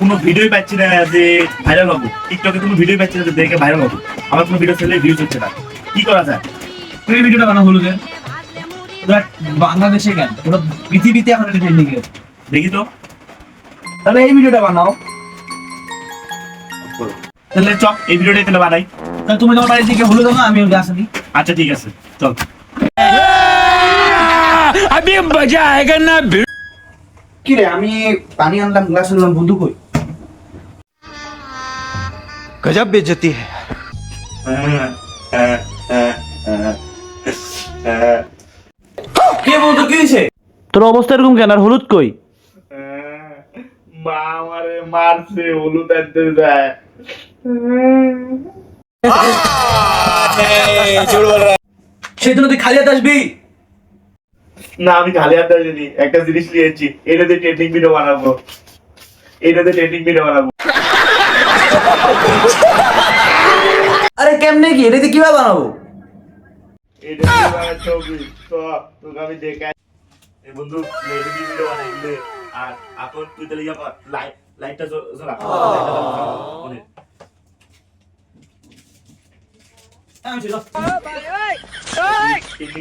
কোনো ভিডিওই পাচ্ছি না যে ভাইরাল হব। টিকটকে কোনো ভিডিও পাচ্ছি না যে দেখে ভাইরাল হব। আমার কোনো ভিডিও ছেলে ভিউজ হচ্ছে না। কি করা যায়? তুমি ভিডিওটা বানাও হলো যে ওরা বাংলাদেশে কেন? ওরা পৃথিবীতে এখন এটা ট্রেন্ডিং এ। দেখি তো। তাহলে এই ভিডিওটা বানাও। তাহলে চক এই ভিডিওটাই তাহলে বানাই। তাহলে তুমি তোমার বাড়ির দিকে হলো দাও আমি ওকে আসি আচ্ছা ঠিক আছে। চল। আমি পানি আনলাম গ্লাস আনলাম বন্ধু কই? গজব বেজতি তোর অবস্থা এরকম কেন? আর হলুদ কই? মা হলুদ সেই জন্য তুই খালি আসবি? না আমি খালি হাতে আসিনি একটা জিনিস নিয়েছি। এটাতে ট্রেন্ডিং ভিডিও বানাবো। এটাতে ট্রেন্ডিং ভিডিও বানাবো। আরে কেমনে কি? এটা দিয়ে কীভাবে বানাবো? এটা ছবি। তো তোকে আমি দেখাই। এই বন্ধু এটা ভিডিও বানাই আর এখন তুই তাহলে ইয়া লাইট লাইটটা জ্বলা।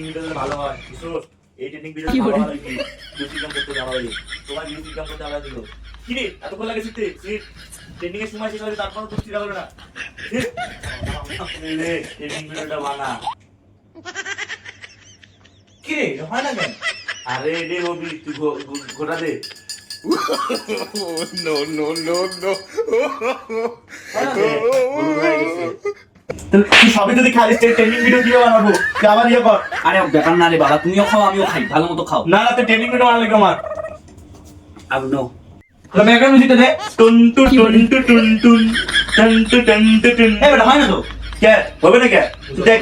ভিডিও ভালো হয় এই ট্রেন্ডিং ভিডিও ভালো কি কাম করতে যাওয়া তোমার বেশি কাম করতে আমরা দিল কি রে? এতক্ষণ লাগে শিখতে সিট ট্রেন্ডিং এর সময় শেষ হলে তারপর তো ঠিক হবে না। রে ভিডিওটা বানা। কি রে? হয় না কেন? আরে রে হবি তুই দে। তাহলে তুই সবই যদি খালি ট্রেন্ডিং ভিডিও দিয়ে বানাবো তুই আবার ইয়ে কর। আরে ব্যাপার না রে বাবা তুমিও খাও আমিও খাই ভালো মতো খাও। না না তুই ট্রেনিং ভিডিও বানালে আমার? আর নো তাহলে ব্যাকগ্রাউন্ড মিউজিকটা দে। টুন টু টুন টু টুন টুন টুন টু টুন টু টুন। এই বেটা হয় না তো? কে? হবে না কে? দেখ